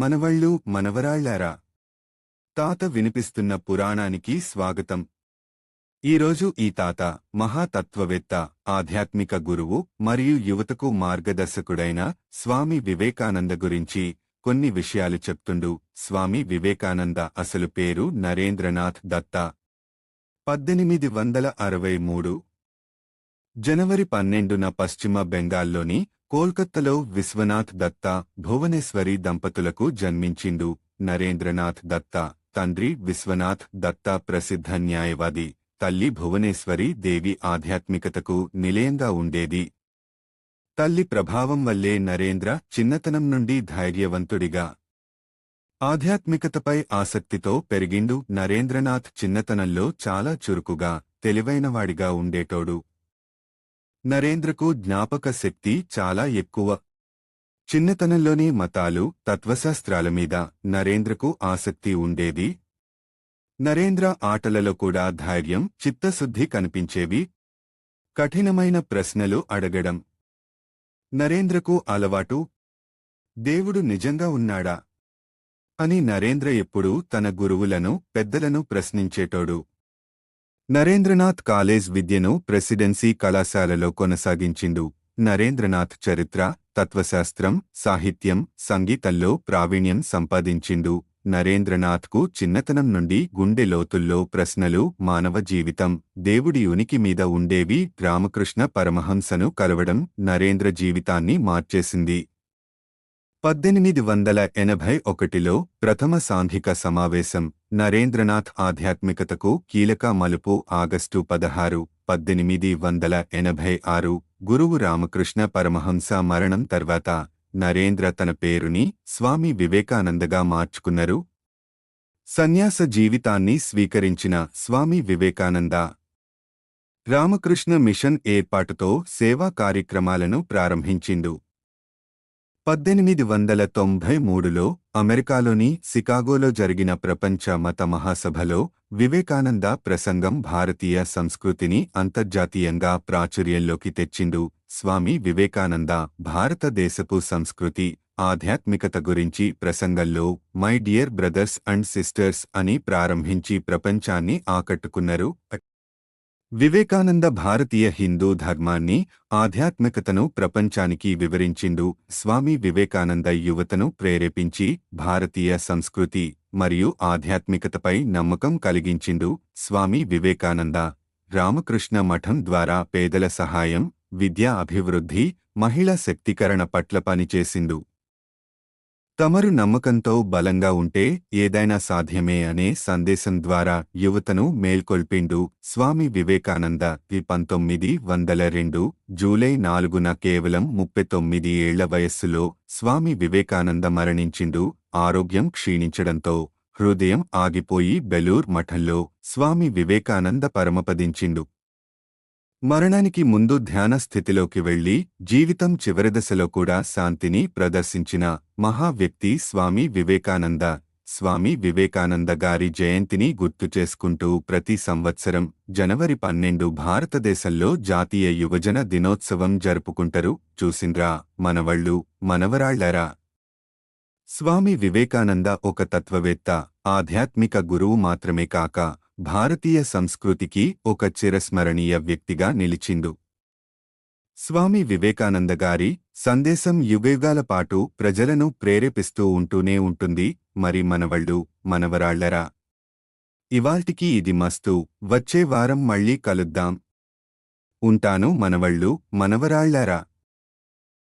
మనవళ్ళు మనవరాళ్ళారా తాత వినిపిస్తున్న పురాణానికి స్వాగతం. ఈరోజు ఈ తాత మహాతత్వవేత్త ఆధ్యాత్మిక గురువు మరియు యువతకు మార్గదర్శకుడైన స్వామి వివేకానంద గురించి కొన్ని విషయాలు చెప్తుండు. స్వామి వివేకానంద అసలు పేరు నరేంద్రనాథ్ దత్తా. పద్దెనిమిది వందల అరవై మూడు జనవరి పన్నెండున పశ్చిమ బెంగాల్లోని కోల్కత్తలో విశ్వనాథ్ దత్తా భువనేశ్వరి దంపతులకు జన్మించిండు నరేంద్రనాథ్ దత్తా తండ్రి విశ్వనాథ్ దత్తా ప్రసిద్ధ న్యాయవాది తల్లి భువనేశ్వరి దేవి ఆధ్యాత్మికతకు నిలయంగా ఉండేది. తల్లి ప్రభావం వల్లే నరేంద్ర చిన్నతనం నుండి ధైర్యవంతుడిగా ఆధ్యాత్మికతపై ఆసక్తితో పెరిగిండు. నరేంద్రనాథ్ చిన్నతనంలో చాలా చురుకుగా తెలివైనవాడిగా ఉండేటోడు. నరేంద్రకు జ్ఞాపక శక్తి చాలా ఎక్కువ. చిన్నతనంలోనే మతాలు తత్వశాస్త్రాల మీద నరేంద్రకు ఆసక్తి ఉండేది. నరేంద్ర ఆటలలో కూడా ధైర్యం చిత్తశుద్ధి కనిపించేవి. కఠినమైన ప్రశ్నలు అడగడం. నరేంద్రకు అలవాటు దేవుడు నిజంగా ఉన్నాడా అని నరేంద్ర ఎప్పుడూ తన గురువులను పెద్దలను ప్రశ్నించేటోడు. నరేంద్రనాథ్ కాలేజ్ విద్యను ప్రెసిడెన్సీ కళాశాలలో కొనసాగించిండు. నరేంద్రనాథ్ చరిత్ర తత్వశాస్త్రం సాహిత్యం సంగీతంలో ప్రావీణ్యం సంపాదించిండు. నరేంద్రనాథ్కు చిన్నతనం నుండి గుండె లోతుల్లో ప్రశ్నలు మానవ జీవితం దేవుడి ఉనికి మీద ఉండేవి రామకృష్ణ పరమహంసను కలవడం నరేంద్ర జీవితాన్ని మార్చేసింది. పద్దెనిమిది వందల ఎనభై ఒకటిలో ప్రథమ సాంఘిక సమావేశం నరేంద్రనాథ్ ఆధ్యాత్మికతకు కీలక మలుపు ఆగస్టు పదహారు పద్దెనిమిది వందల ఎనభై ఆరు గురువు రామకృష్ణ పరమహంస మరణం తర్వాత నరేంద్ర తన పేరుని స్వామి వివేకానందగా మార్చుకున్నారు. సన్యాస జీవితాన్ని స్వీకరించిన స్వామి వివేకానంద. రామకృష్ణ మిషన్ ఏర్పాటుతో సేవా కార్యక్రమాలను ప్రారంభించిండు. పద్దెనిమిది వందల తొంభై మూడులో అమెరికాలోని సికాగోలో జరిగిన ప్రపంచ మత మహాసభలో వివేకానంద ప్రసంగం భారతీయ సంస్కృతిని అంతర్జాతీయంగా ప్రాచుర్యంలోకి తెచ్చిండు. స్వామి వివేకానంద భారతదేశపు సంస్కృతి ఆధ్యాత్మికత గురించి ప్రసంగంలో my dear brothers and sisters అని ప్రారంభించి ప్రపంచాన్ని ఆకట్టుకున్నారు. వివేకానంద భారతీయ హిందూ ధర్మాన్ని ఆధ్యాత్మికతను ప్రపంచానికి వివరించిండు. స్వామి వివేకానంద యువతను ప్రేరేపించి భారతీయ సంస్కృతి మరియు ఆధ్యాత్మికతపై నమ్మకం కలిగించిండు స్వామి వివేకానంద. రామకృష్ణ మఠం ద్వారా పేదల సహాయం విద్యా అభివృద్ధి మహిళా శక్తీకరణ పట్ల పనిచేసిండు. తమరు నమ్మకంతో బలంగా ఉంటే ఏదైనా సాధ్యమే అనే సందేశం ద్వారా యువతను మేల్కొల్పిండు. స్వామి వివేకానంద ఈ పంతొమ్మిది వందల రెండు జూలై నాలుగున కేవలం ముప్పై తొమ్మిది ఏళ్ళ వయస్సులో స్వామి వివేకానంద మరణించిండు. ఆరోగ్యం క్షీణించడంతో హృదయం ఆగిపోయి బెలూర్ మఠంలో స్వామి వివేకానంద పరమపదించిండు. మరణానికి ముందు ధ్యాన స్థితిలోకి వెళ్ళి జీవితం చివరిదశలో కూడా శాంతిని ప్రదర్శించిన మహా వ్యక్తి స్వామి వివేకానంద. స్వామి వివేకానంద గారి జయంతిని గుర్తు చేసుకుంటూ ప్రతి సంవత్సరం జనవరి పన్నెండు భారతదేశంలో జాతీయ యువజన దినోత్సవం జరుపుకుంటరు. చూసిండ్రా మనవళ్ళు మనవరాళ్ళరా? స్వామి వివేకానంద ఒక తత్వవేత్త ఆధ్యాత్మిక గురువు మాత్రమే కాక భారతీయ సంస్కృతికి ఒక చిరస్మరణీయ వ్యక్తిగా నిలిచిండు స్వామి వివేకానంద గారి సందేశం యుగయుగాల పాటు ప్రజలను ప్రేరేపిస్తూ ఉంటూనే ఉంటుంది. మరి మనవళ్ళు మనవరాళ్ళరా? ఇవాల్టికి ఇది మస్తు. వచ్చే వారం మళ్ళీ కలుద్దాం. ఉంటాను మనవళ్ళు మనవరాళ్ళారా?